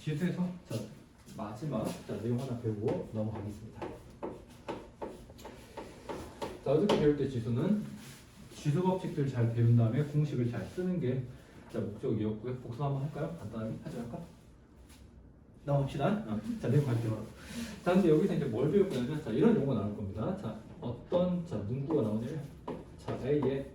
지수에서 자 마지막 자 내용 하나 배우고 넘어가겠습니다. 자 어저께 배울 때 지수는 지수 법칙들 잘 배운 다음에 공식을 잘 쓰는 게 자 목적이었고요. 복습 한번 할까요? 간단하게 하지 않을까? 나옵시다. 어. 자 내용 갈게요. 자 근데 여기서 이제 뭘 배울 거냐면 자 이런 용어 나올 겁니다. 자 어떤 자 문구가 나오냐면 자 A의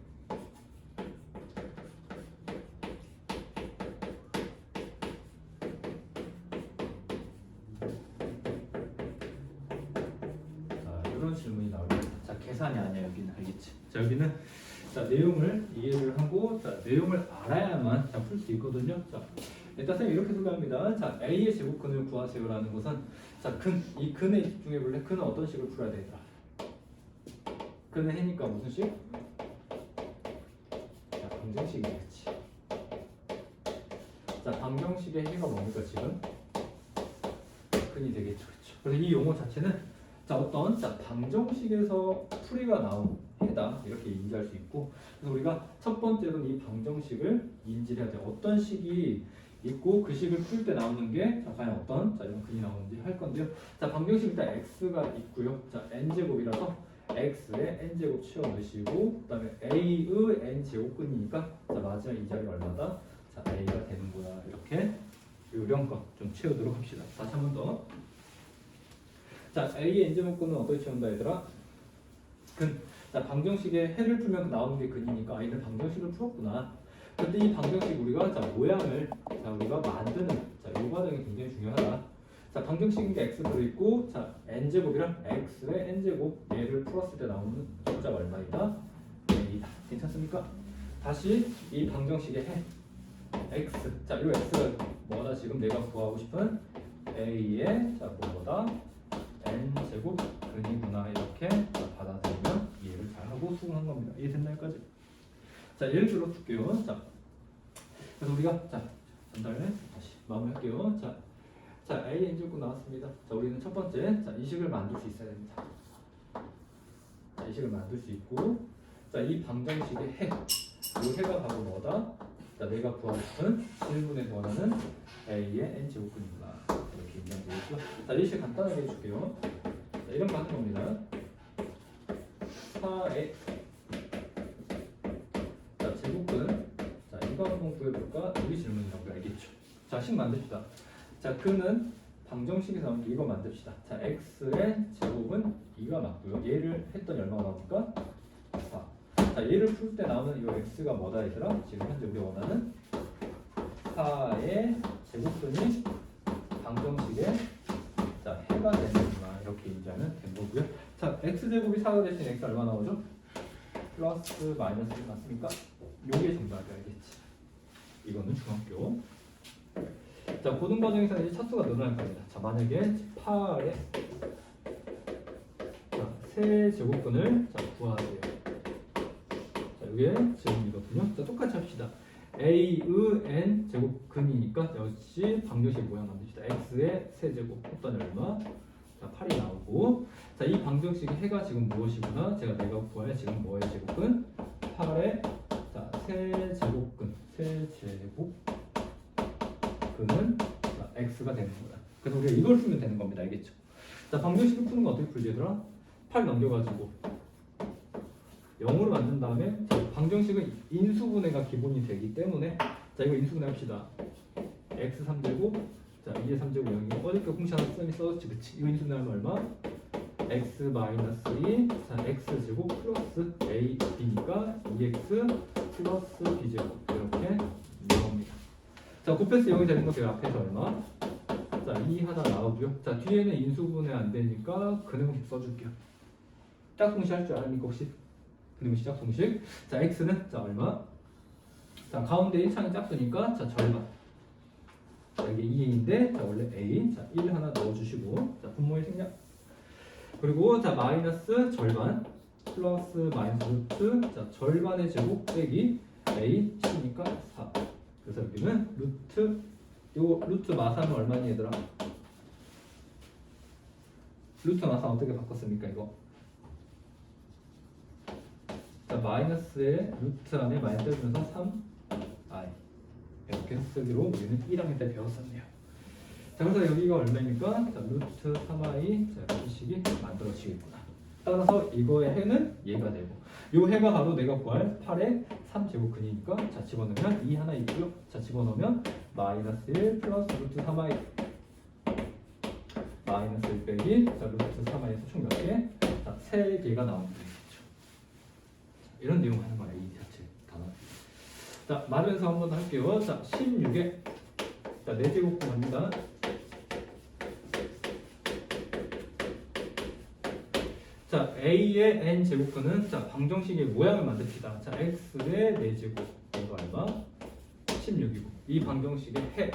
자, 이런 질문이 나옵니다. 자, 계산이 아니야 여기는 알겠지? 자, 여기는 자 내용을 이해를 하고 자 내용을 알아야만 풀수 있거든요. 자, 일단 선생님 이렇게 소개합니다. 자, A의 제곱근을 구하세요라는 것은 자, 근, 이 근에 집중해 볼래? 근은 어떤 식을 풀어야 되더라? 근은 해니까 무슨 식? 자, 방정식이겠지. 자, 방정식의 해가 뭡니까 지금? 근이 되겠죠, 그렇죠? 그래서 이 용어 자체는 자 어떤? 자 방정식에서 풀이가 나온 해다. 이렇게 인지할 수 있고 그래서 우리가 첫 번째로는 이 방정식을 인지를 해야 돼 어떤 식이 있고 그 식을 풀 때 나오는 게 자, 과연 어떤? 자 이런 근이 나오는지 할 건데요. 자 방정식 일단 x가 있고요. 자 n 제곱이라서 x에 n 제곱 채워 넣으시고 그다음에 a의 n 제곱근이니까 자 마지막 이 자리 얼마다? 자 a가 되는 거야 이렇게 요령 거좀 채우도록 합시다. 다시 한번 더. 자, A의 n제곱근은 어떻게 채운다 얘들아? 근. 자, 방정식에 해를 풀면 나오는 게 근이니까 아이는 방정식을 풀었구나. 근데 이 방정식 우리가 자 모양을 자 우리가 만드는 자이 과정이 굉장히 중요하다. 자 방정식인 게 x 들어있고 자 n 제곱이랑 x의 n 제곱 얘를 풀었을 때 나오는 숫자가 얼마이다? a다. 괜찮습니까? 다시 이 방정식의 해 x 자이 x가 뭐다 지금 내가 구하고 싶은 a의 자 뭐다 n 제곱 근이구나 이렇게 자, 받아들이면 이해를 잘하고 수긍한 겁니다. 이해됐나요, 여기까지? 자 예를 들어 볼게요. 자 그래서 우리가 자 전달 다시 마무리할게요. 자, 자 a 제곱 나왔습니다. 자 우리는 첫 번째 자 이식을 만들 수 있어야 됩니다. 자 이식을 만들 수 있고 자이 방정식의 해, 이 해가 바로 뭐다? 자 내가 구하고 싶은 질문에 원하는 a의 n 제곱근이구나 이렇게 인정되겠죠? 자 이식 간단하게 해줄게요. 자 이런 거 하는 겁니다. 4의 자 제곱근 자 이거 한번 구해볼까? 우리 질문이라고 알겠죠? 자 식 만듭시다. 자 그는 방정식에서 나온 게 이거 만듭시다. 자 x의 제곱은 2가 맞고요. 얘를 했더니 얼마가 나옵니까? 4. 자 얘를 풀 때 나오는 이 x가 뭐다 얘들아? 지금 현재 우리가 원하는 4의 제곱근이 방정식의 자 해가 되는구나 이렇게 인지하면 된 거고요. 자 x 제곱이 4가 대신 x 얼마 나오죠? 플러스 마이너스 맞습니까? 요게 정답이 알겠지. 이거는 중학교. 자 고등 과정에서 이제 차수가 늘어날 겁니다. 자 만약에 8에 자세 제곱근을 자 구하세요. 자 이게 제곱이거든요. 자 똑같이 합시다. A의 n 제곱 근이니까 역시 방정식 모양 만듭시다. x의 세제곱 했더니 얼마? 자 8이 나오고 자 이 방정식의 해가 지금 무엇이구나? 제가 내가 구할 지금 뭐의 제곱근? 8의 자 세제곱근 세제곱 근은 자, x가 되는 거야. 그래서 우리가 이걸 풀면 되는 겁니다. 알겠죠? 자 방정식을 푸는 거 어떻게 풀지 얘들아? 8 넘겨가지고 0으로 만든 다음에 자, 방정식은 인수분해가 기본이 되기 때문에 자 이거 인수분해 합시다. x 3제곱 자 2의 3제곱 0이고 어저께 공식 하나 쌤이 써줬지 그치? 이거 인수분해하면 얼마? x 마이너스 2, 자 x 제곱 플러스 a b니까 2x 플러스 b 제곱 이렇게 나옵니다. 자 곱해서 0이 되는 거 제가 앞에서 얼마? 자 2 하나 나오고요. 자 뒤에는 인수분해 안 되니까 근음식 써줄게요. 짝꿍식 할줄 아닙니까 혹시? 그리고 시작 공식. 자, x는 자 얼마? 자, 가운데 1창이 짝수니까 자 절반. 자, 이게 2인데 자, 원래 a. 자, 1 하나 넣어 주시고 자, 분모의 생략. 그리고 자, 마이너스 절반 플러스 마이너스 루트 자, 절반의 제곱 빼기 a 10이니까 4. 그래서 여기는 루트 요 루트 마삼은 얼마니 얘들아? 루트 마삼 어떻게 바꿨습니까 이거? 자 마이너스의 루트 안에 마이너스 빼면서 3i 이렇게 쓰기로 우리는 1학년 때 배웠었네요. 자 그래서 여기가 얼마입니까? 자 루트 3i 자 이런 식이 만들어지겠구나. 따라서 이거의 해는 얘가 되고 요 해가 바로 내가 구할 8의 3제곱근이니까 자 집어넣으면 2 하나 있고요. 자 집어넣으면 마이너스 1 플러스 루트 3i 마이너스 1 빼기 자 루트 3i에서 총 몇 개? 자 3개가 나오는 거겠죠. 이런 내용 하는 거야 이 자체 단어. 자 말면서 한 번 더 할게요. 자 16에 자 4제곱근 갑니다. 자 a의 n 제곱근은 자 방정식의 모양을 만듭시다. 자 x의 4제곱 이거 얼마? 16이고 이 방정식의 해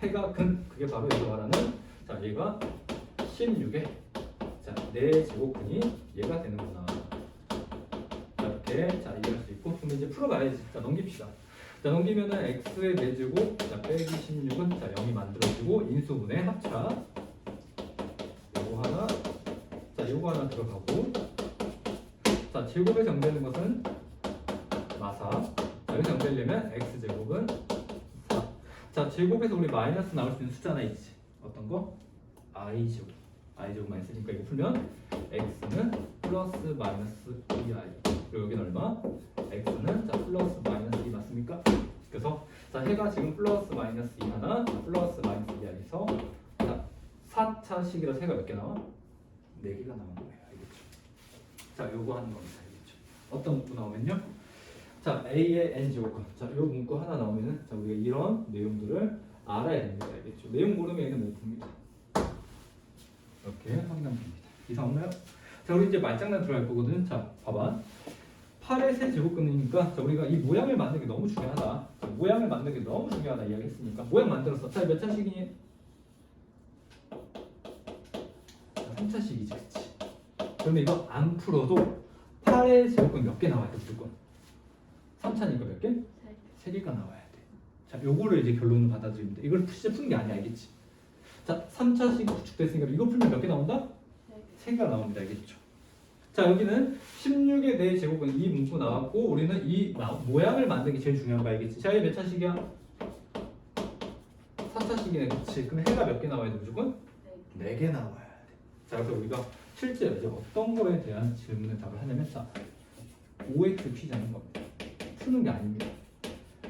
해가 근 그게 바로 여기 말하는 자 얘가 16의 자 4제곱근이 얘가 되는구나. 자, 이렇게 자 이해할 수 있고 그럼 이제 풀어봐야지. 자 넘깁시다. 자 넘기면은 x의 4제곱 자 빼기 16은 자 0이 만들어지고 인수분해 합차 요거 하나 자 요거 하나 들어가고 자 제곱에 정되는 것은 마사 자 여기서 정되려면 x제곱은 4. 자 제곱에서 우리 마이너스 나올 수 있는 숫자 하나 있지 어떤 거? i제곱 i제곱만 있으니까 이거 풀면 x는 플러스 마이너스 2i 그리고 여기는 얼마? x는 자 플러스 마이너스 2 맞습니까? 그래서 자 해가 지금 플러스 마이너스 2 하나 자, 플러스 마이너스 2i에서 자 4차식이라서 해가 몇 개 나와? 4개가 나오는 거예요 알겠죠? 자 요거 하는 겁니다 알겠죠? 어떤 문구 나오면요 자 a의 n 제곱근 자요 문구 하나 나오면은 자 우리가 이런 내용들을 알아야 됩니다 알겠죠? 내용 모르면 얘는 못 풉니다 이렇게 확인하면 됩니다 이상 없나요? 자 우리 이제 말장난 들어갈 거거든 자 봐봐 8의 세 제곱근이니까 자, 우리가 이 모양을 만드는 게 너무 중요하다. 자, 모양을 만드는 게 너무 중요하다 이야기했으니까 모양 만들었어. 자, 몇 차식이니? 자, 3차식이지, 그치? 그러면 이거 안 풀어도 8의 제곱근 몇 개 나와야 돼, 무조건? 3차니까 몇 개? 세 개가 나와야 돼. 자, 요거를 이제 결론을 받아들이면 돼. 이걸 진짜 푸는 게 아니야, 알겠지? 자, 3차식 구축됐으니까 이거 풀면 몇 개 나온다? 세 개가 나옵니다, 알겠죠? 자 여기는 16의 4 제곱은 이 문구 나왔고 우리는 이 나- 모양을 만드는 게 제일 중요한 거 알겠지? 자 이게 몇 차식이야? 4차식이네 그치? 그럼 해가 몇 개 나와야 돼 무조건? 4개 나와야 돼. 자 그래서 우리가 실제 이제 어떤 거에 대한 질문에 답을 하냐면 자 OXP자는 겁니다. 푸는 게 아닙니다.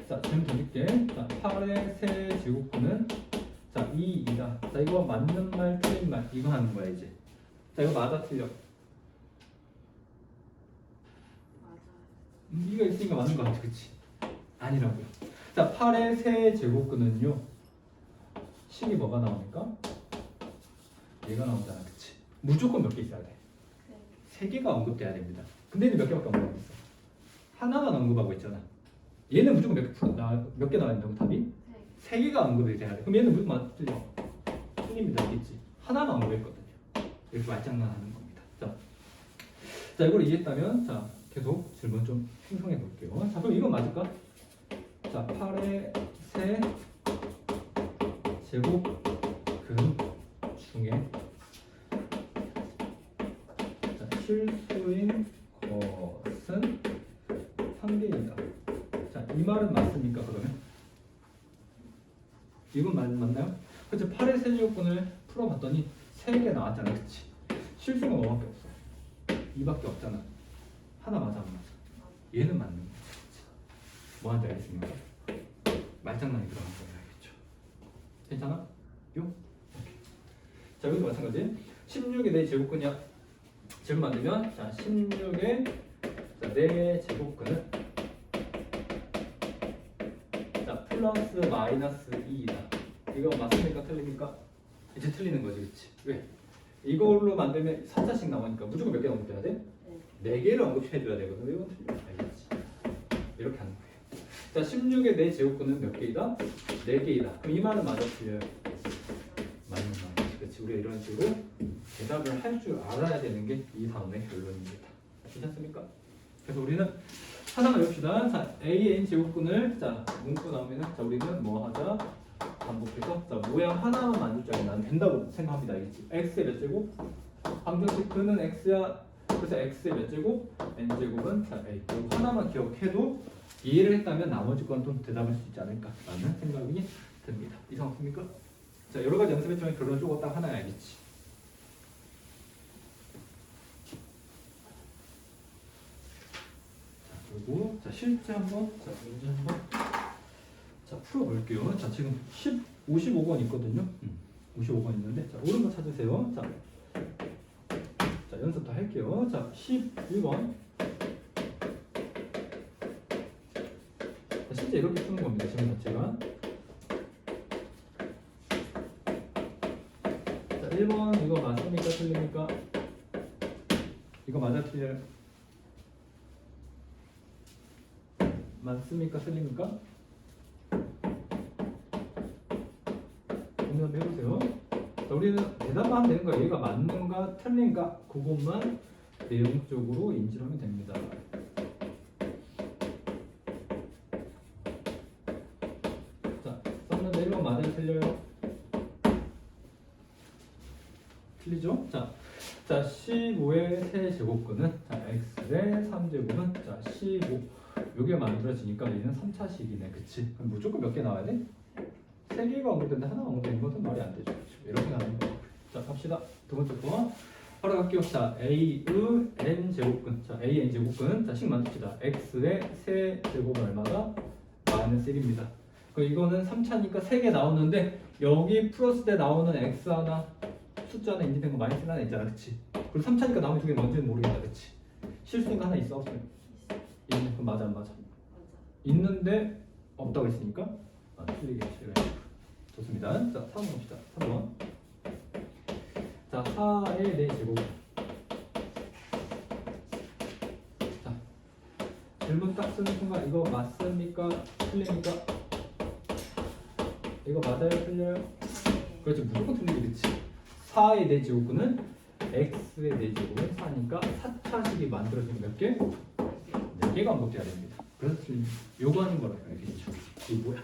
자 질문 드릴게. 자 8의 세 제곱근은 자 2, 2다. 자 이거 맞는 말 틀린 말 이거 하는 거야 이제. 자 이거 맞아 틀려. 음, 이거 있으니까 맞는 거 같아, 그치? 아니라고요. 자, 8의 세 제곱근은요. 식이 뭐가 나옵니까? 얘가 나오잖아, 그치? 무조건 몇 개 있어야 돼. 세 개가 언급돼야 됩니다. 근데 얘는 몇 개밖에 언급 있어. 하나만 언급하고 있잖아. 얘는 무조건 몇개몇 나와야 된다고 답이? 세 개가 언급이 돼야 돼. 그럼 얘는 무조건 맞 틀려. 틀립니다, 알겠지? 하나만 언급했거든요. 이렇게 말장난하는 겁니다. 자, 자 이걸 이해했다면 자 계속 질문 좀 생성해 볼게요. 자 그럼 이건 맞을까? 자 8의 세 제곱 근 중에 자 실수인 것은 3개이다. 자 이 말은 맞습니까 그러면? 이건 맞, 맞나요? 그치 8의 세제곱근을 풀어봤더니 3개 나왔잖아 그치? 실수가 뭐밖에 없어 2밖에 없잖아 하나 맞아 안 맞아 얘는 맞는 거야 뭐 하는지 알겠습니까? 말장난이 들어간 거야 알겠죠? 괜찮아? 요? 오케이. 자 여기도 마찬가지 16의 4 제곱근이야 제곱 만들면 자 16의 자, 4 제곱근은 자 플러스 마이너스 2이다 이거 맞습니까? 틀립니까? 이제 틀리는 거지 그치? 왜? 이걸로 만들면 4차씩 나오니까 무조건 몇개 언급해야 돼? 네 개를 언급해줘야 되거든. 이건. 알겠지? 이렇게 하는 거예요. 자, 16의 4 제곱근은 몇 개이다? 4개이다. 그럼 이 말은 맞아 틀려요? 맞는 말이지. 그렇지. 우리가 이런 식으로 대답을 할 줄 알아야 되는 게 이 다음의 결론입니다. 괜찮습니까? 그래서 우리는 하나만 외웁시다. 자, AN 제곱근을 자, 문구 나오면은 자, 우리는 뭐 하자? 반복해서 자, 모양 하나만 만들 줄 알면 난 된다고 생각합니다. 알겠지? x의 몇 제곱? 방정식 근은 x야. 그래서 x의 몇 제곱? n 제곱은 자, a. 이거 하나만 기억해도 이해를 했다면 나머지 건 좀 대답할 수 있지 않을까라는 생각이 듭니다. 이상 없습니까? 자 여러 가지 연습했지만 결론 쪼고 딱 하나 알겠지. 자 그리고 자 실제 한번 자 문제 한번 자 풀어볼게요. 자 지금 10 55번 있거든요. 음, 55번 있는데 자거 찾으세요. 자, 자 연습 다 할게요. 자 11번 자, 실제 이렇게 푸는 겁니다. 지금 자체가 자 1번 이거 맞습니까? 틀립니까? 이거 맞아 틀려요? 맞습니까? 틀립니까? 고민 한번 해보세요. 자, 우리는 대답만 하면 되는 거예요. 얘가 맞는가 틀린가 그것만 내용적으로 인지를 하면 됩니다. 자, 썼는데 1번 맞아요? 틀려요? 틀리죠? 자, 자 15의 세제곱근은 자 x의 3제곱은 자 15. 요게 만들어지니까 얘는 3차식이네. 그치? 그럼 무조건 몇 개 나와야 돼? 세 개가 언급된데 하나 언급된 것은 말이 안 되죠. 이렇게 가는 거. 자, 갑시다. 두 번째 거. 바로 갈게요. 자, A의 n 제곱근. 자, A n 제곱근. 자, 식 만듭시다. X의 세 제곱은 얼마다? 마이너스 1입니다. 그 이거는 3차니까 세개 나오는데 여기 플러스 때 나오는 X 하나 숫자 하나 인지된 거 마이너스 하나 있잖아. 그치? 그리고 3차니까 나머지 두개 뭔지는 모르겠다. 그치? 실수가 하나 있어? 없어? 있네. 그럼 맞아 안 맞아? 있는데 없다고 했으니까 아, 틀리겠지. 그래. 좋습니다. 자, 3번 봅시다. 3번. 자, 4의 4제곱. 자, 질문 딱 쓰는 순간 이거 맞습니까? 틀립니까? 이거 맞아요? 틀려요? 그렇지, 무조건 틀리지, 그렇지. 4의 4제곱은 x의 4제곱은 4니까 4차식이 만들어지는 몇 개? 4개가 반복돼야 됩니다. 그래서 틀린, 요거 하는 거라고 알겠죠? 이게 뭐야?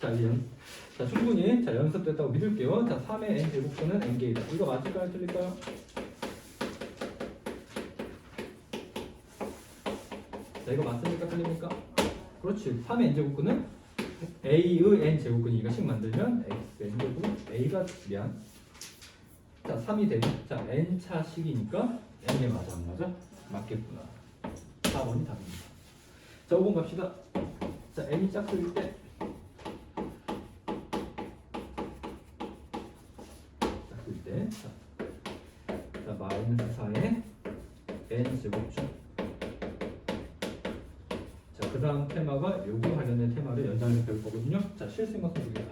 자, 이제 연, 자, 충분히 자 연습됐다고 믿을게요. 자, 3의 n 제곱분은 n 개이다. 이거 맞을까요? 틀릴까요? 자, 이거 맞습니까? 틀립니까? 그렇지. 3의 n 제곱분은 a의 n 제곱분이니까 식 만들면 x n 제곱은 a가 미안. 자, 3이 되고 자, n 차 식이니까 n에 맞아 안 맞아? 맞겠구나. 4번이 답입니다. 자, 5번 갑시다. 자, n이 짝수일 때 짝수일 때 자, 자 마이너스 4에 n 제곱죠. 자, 그 다음 테마가 요거 관련된 테마를 연장해서 배울 자, 실생각 소득이다.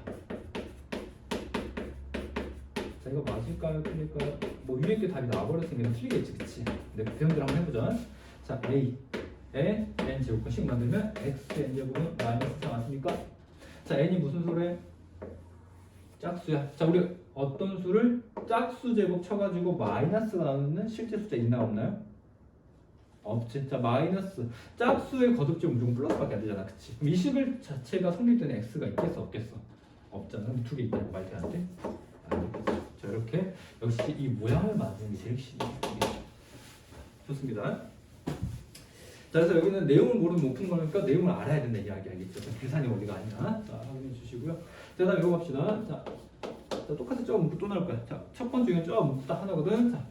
자, 이거 맞을까요? 틀릴까요? 뭐 위에 게 답이 나와버렸으니까 틀리겠지, 그치? 네, 배운들 한번 해보자. 자, A 에 n 제곱씩 만들면 x n 제곱은 마이너스 4 맞습니까? 자, n이 무슨 수래? 짝수야. 자, 우리 어떤 수를 짝수 제곱 쳐가지고 마이너스가 나오는 실제 숫자 있나 없나요? 없지. 자, 마이너스. 짝수의 거듭제곱 무조건 플러스밖에 안 되잖아. 그치? 그럼 이 식을 자체가 성립되는 x가 있겠어? 없겠어? 없잖아. 그럼 두 개 있다고 말이 되겠죠. 자, 이렇게 역시 이 모양을 만드는 게 제일 쉽습니다. 좋습니다. 자, 그래서 여기는 내용을 모르면 못 푼 거니까 내용을 알아야 된다 이야기 알겠죠? 계산이 어디가 아니라. 자, 확인해 주시고요. 자, 다음 이거 갑시다. 자, 자 똑같이 조금 문구 또 나올 거야. 자, 첫 번째 중에 저딱 하나거든. 자,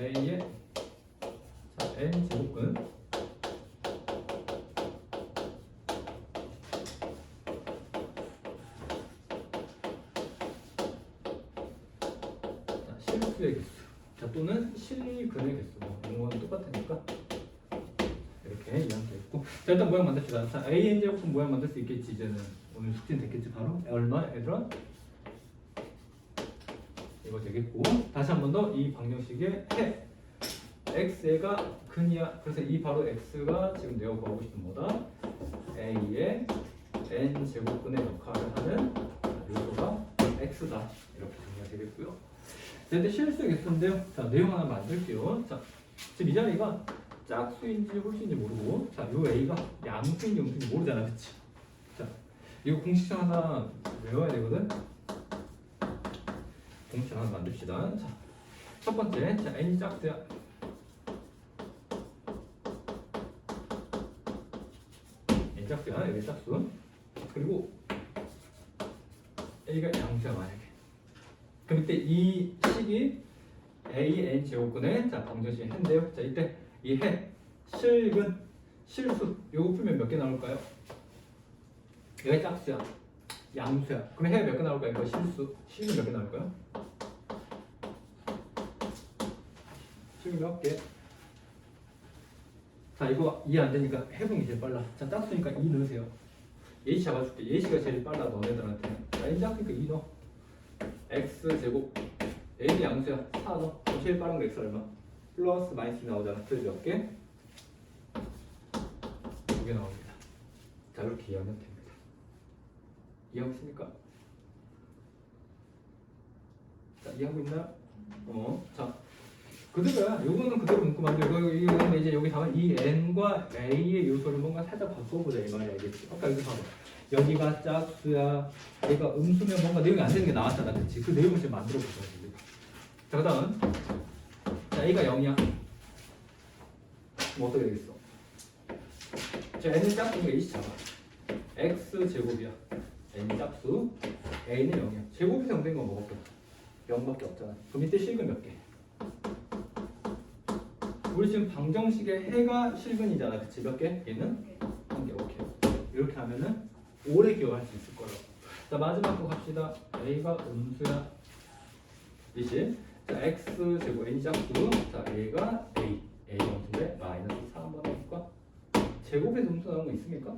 A의 자, N 제곱근. 자, 실수의 개수. 자, 또는 실근의 개수. 뭐, 용어는 똑같으니까. 이렇게 이야기했고 자 일단 모양 만듭시다 자 AN 제곱은 모양 만들 수 있겠지 이제는 오늘 숙제는 됐겠지 바로 얼마 얘들아 이거 되겠고 다시 한 번 더 이 방정식의 해 x가 근이야 그래서 이 바로 x가 지금 내가 구하고 싶은 뭐다 a의 n 제곱분의 역할을 하는 요소가 x다 이렇게 정리가 되겠고요 자 이제 실수 개수인데요 자 내용 하나 만들게요 자 지금 이 자리가 짝수인지 홀수인지 모르고 자, 요 A가 양수인지 음수인지 모르잖아, 그치? 자, 이거 공식상 하나 외워야 되거든? 공식 하나 만듭시다. 자, 첫 번째, 자, N이 짝수야. N 짝수야, 여기 짝수. 그리고 A가 양수야 만약에. 그럼 이때 이 식이 A n 제곱근의 자 방정식 해인데요. 자 이때 이 해, 실근, 실수 요거 풀면 몇 개 나올까요? 얘가 짝수야, 양수야. 그럼 해 몇 개 나올까요? 이거 실수, 실근 몇 개 나올까요? 실근 몇 개? 자 이거 이해 안 되니까 해보기 제일 빨라. 자 짝수니까 2 넣으세요. 예시 잡아줄게. 예시가 제일 빨라 너네들한테. 자 n 짝수니까 2 넣어. x 제곱 n이 양수야 4 넣어. 제일 빠른 거 x 얼마? 플러스 마이너스 나오잖아. 그래서 몇 개? 두 개 나옵니다. 자 이렇게 이해하면 됩니다. 이해하고 있습니까? 자 이해하고 있나요? 어, 자 그대로야. 요거는 그대로 묶으면 안 돼. 이거 이거는 이제 여기 다만 이 n과 a의 요소를 뭔가 살짝 바꿔보자 이 말이야. 알겠지? 아까 여기 봐봐. 여기가 짝수야. 얘가 음수면 뭔가 내용이 안 되는 게 나왔잖아, 그렇지? 그 내용을 지금 만들어 보자. 자 그다음 자 a가 0이야. 그럼 어떻게 되겠어? 자 n은 짝수니까 잡아. x 제곱이야. n 짝수. a는 0이야. 제곱에서 0된 건 뭐밖에 없어? 0밖에 없잖아. 그럼 이때 실근 몇 개? 우리 지금 방정식의 해가 실근이잖아. 그치? 몇 개? 얘는 한 개. 오케이. 이렇게 하면은 오래 기억할 수 있을 거라고. 자 마지막 거 갑시다. a가 음수야. 이시. 자 x 제곱 n 짝수. 자 a가 a. a 음수인데 마이너스 4 한번 해볼까? 제곱에서 음수 나오는 거 있습니까?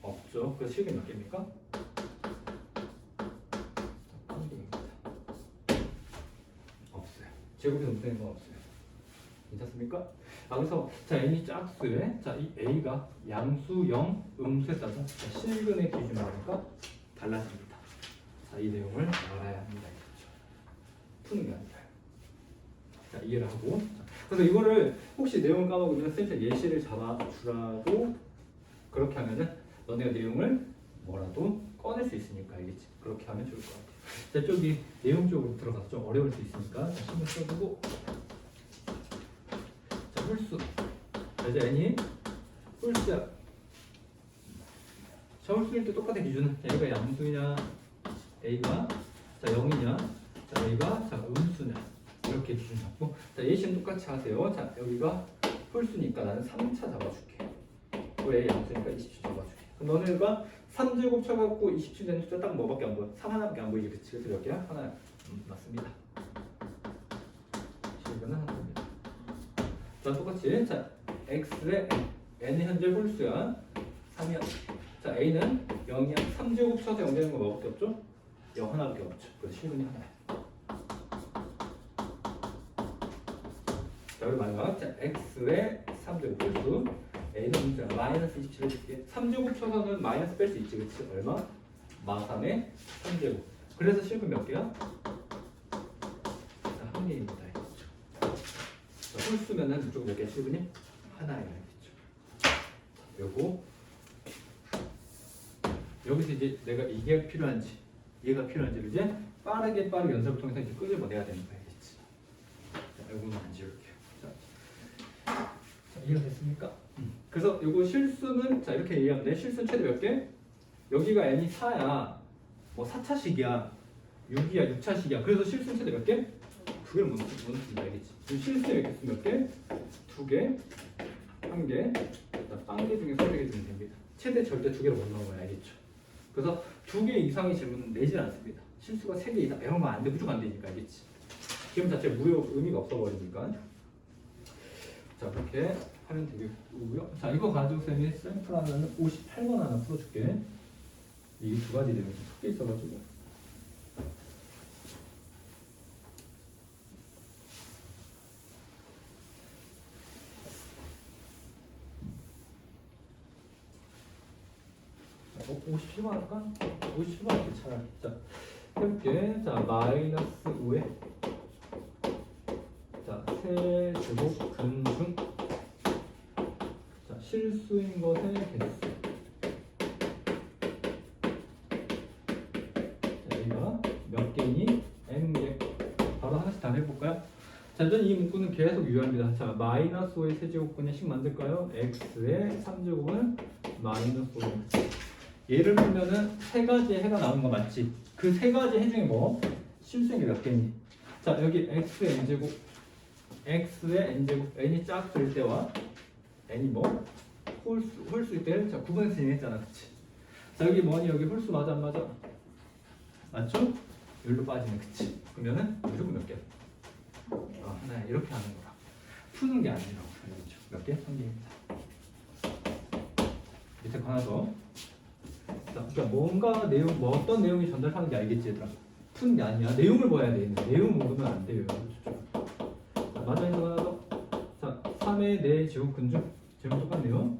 없죠. 그래서 실근 몇 개입니까? 없어요. 음수 되는 건 없어요. 괜찮습니까? 아, 그래서 자 n이 짝수에 자이 a가 양수 0 음수에 따라서 자, 실근의 기준으로 하니까 달라집니다. 자이 내용을 알아야 합니다. 푸는 게 아니라. 자 이해를 하고 자, 그래서 이거를 혹시 내용을 까먹으면 쌤이 예시를 잡아주라도 그렇게 하면은 너네가 내용을 뭐라도 꺼낼 수 있으니까 알겠지? 그렇게 하면 좋을 것 같아. 자 저기 내용 쪽으로 들어가서 좀 어려울 수 있으니까 자 신경 써두고 자 자 이제 n이 홀수야 자 홀수일 때 똑같은 기준은 자, 얘가 양수냐 a가 자 0이냐 자 a가 자 음수냐. 이렇게 기준 잡고. 자 예시는 똑같이 하세요. 자 여기가 홀수니까 나는 3차 잡아줄게. 왜 양수니까 20초 잡아줄게. 그럼 너네가 3제곱 쳐갖고 20초 되는 숫자 딱 뭐밖에 안 보여? 3 하나밖에 안 보이지. 그치? 그래서 몇 개야? 하나. 음, 맞습니다 자 똑같이 자 x의 n이 현재 홀수야 3이야 자 a는 0이야 3제곱 쳐서 0 되는 거 뭐밖에 없죠? 0 하나밖에 없죠. 그래서 실근이 하나야. 자, 우리 마지막. 자, x의 3제곱 홀수. A는 문자 마이너스 27 해줄게. 3제곱 쳐서는 마이너스 뺄 수 있지 그치? 얼마? 마3의 3제곱. 그래서 실근 몇 개야? 자, 한 개입니다 홀수면은 이쪽 몇개 실근이? 하나예요 알겠죠? 요거 여기서 이제 내가 이게 필요한지 얘가 필요한지를 이제 빠르게 빠르게 연습을 통해서 이제 끄집어내야 되는 거 알겠지? 자, 요거는 안 지울게요 자, 자 이해가 됐습니까? 그래서 요거 실수는 자 이렇게 이해하면 돼 실수는 최대 몇 개? 여기가 n이 4야 뭐 4차식이야 6이야 6차식이야 그래서 실수는 최대 몇 개? 두 개를 못 넣습니다 알겠지? 그럼 실수의 개수 몇 개? 두 개? 한 개? 빵개 중에 서너 개 주면 됩니다 최대 절대 두 개를 못 넣은 거야 알겠죠? 그래서 두 개 이상의 질문은 내질 않습니다 실수가 세 개 이상 이런 거안 돼, 무조건 안 되니까 알겠지? 기본 자체 무효 의미가 없어 버리니까 자 그렇게 하면 되겠고요. 자 이거 가지고 쌤이 샘플 하나는 58번 하나 풀어줄게. 이게 두 가지 내용이 섞여 있어가지고. 어, 57번 할까? 57번 할게 차라리. 자 해볼게. 자 마이너스 5에 자 세제곱 근중 자, 실수인 것의 개수. 자, 여기가 몇 개니? n 개. 바로 하나씩 다 해볼까요? 자, 일단 이 문구는 계속 유효합니다. 자, 마이너스 5의 세제곱분의 식 만들까요? x의 3제곱은 마이너스 5 의 얘를 보면은 세 가지의 해가 나오는 거 맞지? 그 세 가지 해 중에 뭐? 실수인 게몇 개니? 자 여기 x의 n제곱 x의 n제곱 n이 짝수일 때와 n이 뭐? 홀수 홀수일 때를 자 구분해서 진행했잖아 그치? 자 여기 뭐니 여기 홀수 맞아 안 맞아? 맞죠? 여기로 빠지네 그치? 그러면은 무조건 몇 개? 아 하나 이렇게 하는 거라 푸는 게 아니라고 알겠죠? 몇 개? 한 개입니다 밑에 거 하나 더 자, 그러니까 뭔가 내용, 뭐 어떤 내용이 전달하는지 알겠지 얘들아? 푸는 게 아니야. 내용을 봐야 돼. 내용 모르면 안 돼요. 자, 맞아 있는 거 하나 더. 자, 3의 4 제곱 근중. 제목 똑같네요.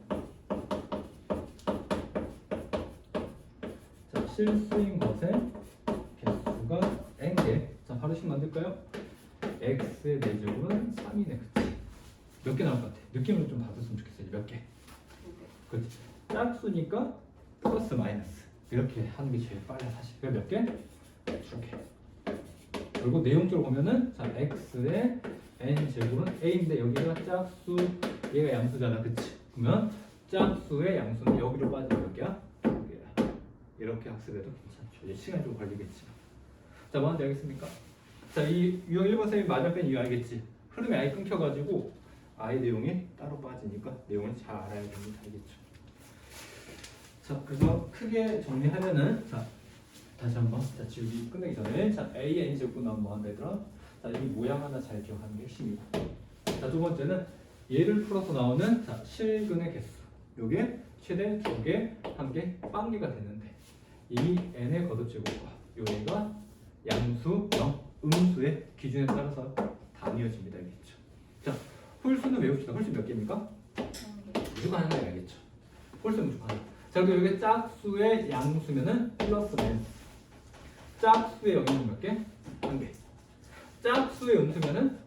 자, 실수인 것의 개수가 n개. 자, 바로 식 만들까요? x의 4제곱은 3이네. 그치? 몇 개 나올 것 같아? 느낌을 좀 받았으면 좋겠어요. 몇 개? 그렇지. 짝수니까 플러스 마이너스 이렇게 하는 게 제일 빨라 사실. 몇 개? 두 개. 그리고 내용적으로 보면은 자 x의 n 제곱은 a인데 여기가 짝수 얘가 양수잖아, 그치? 그러면 짝수의 양수는 여기로 빠지면 몇 개야? 이렇게 학습해도 괜찮죠. 이제 시간이 좀 걸리겠지만. 자, 뭐하는지 알겠습니까? 자, 이 유형 1번 쌤이 맞은편 이유 알겠지? 흐름이 아예 끊겨가지고 아예 내용이 따로 빠지니까 내용을 잘 알아야 됩니다. 알겠죠? 자, 그래서 크게 정리하면은 자 다시 한번 자 지우기 끝내기 전에 자 A N 제곱 나오면 뭐 한다 얘들아? 자 이 모양 하나 잘 기억하는 게 핵심이고 자 두 번째는 얘를 풀어서 나오는 자 실근의 개수 요게 최대 두 개, 한 개, 빵개가 되는데 이 n의 거듭제곱과 요 얘가 양수, 영, 음수의 기준에 따라서 나뉘어집니다. 알겠죠? 자 홀수는 외웁시다. 홀수 몇 개입니까? 무조건 하나가 알겠죠? 홀수 무조건 하나. 자, 그리고 여기 짝수의 양수면은 플러스 마이너스. 짝수의 여기는 몇 개? 한 개. 짝수의 음수면은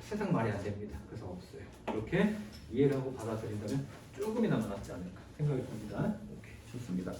세상 말이 안 됩니다. 그래서 없어요. 이렇게 이해를 하고 받아들인다면 조금이나마 낫지 않을까 생각이 듭니다. 오케이, 좋습니다.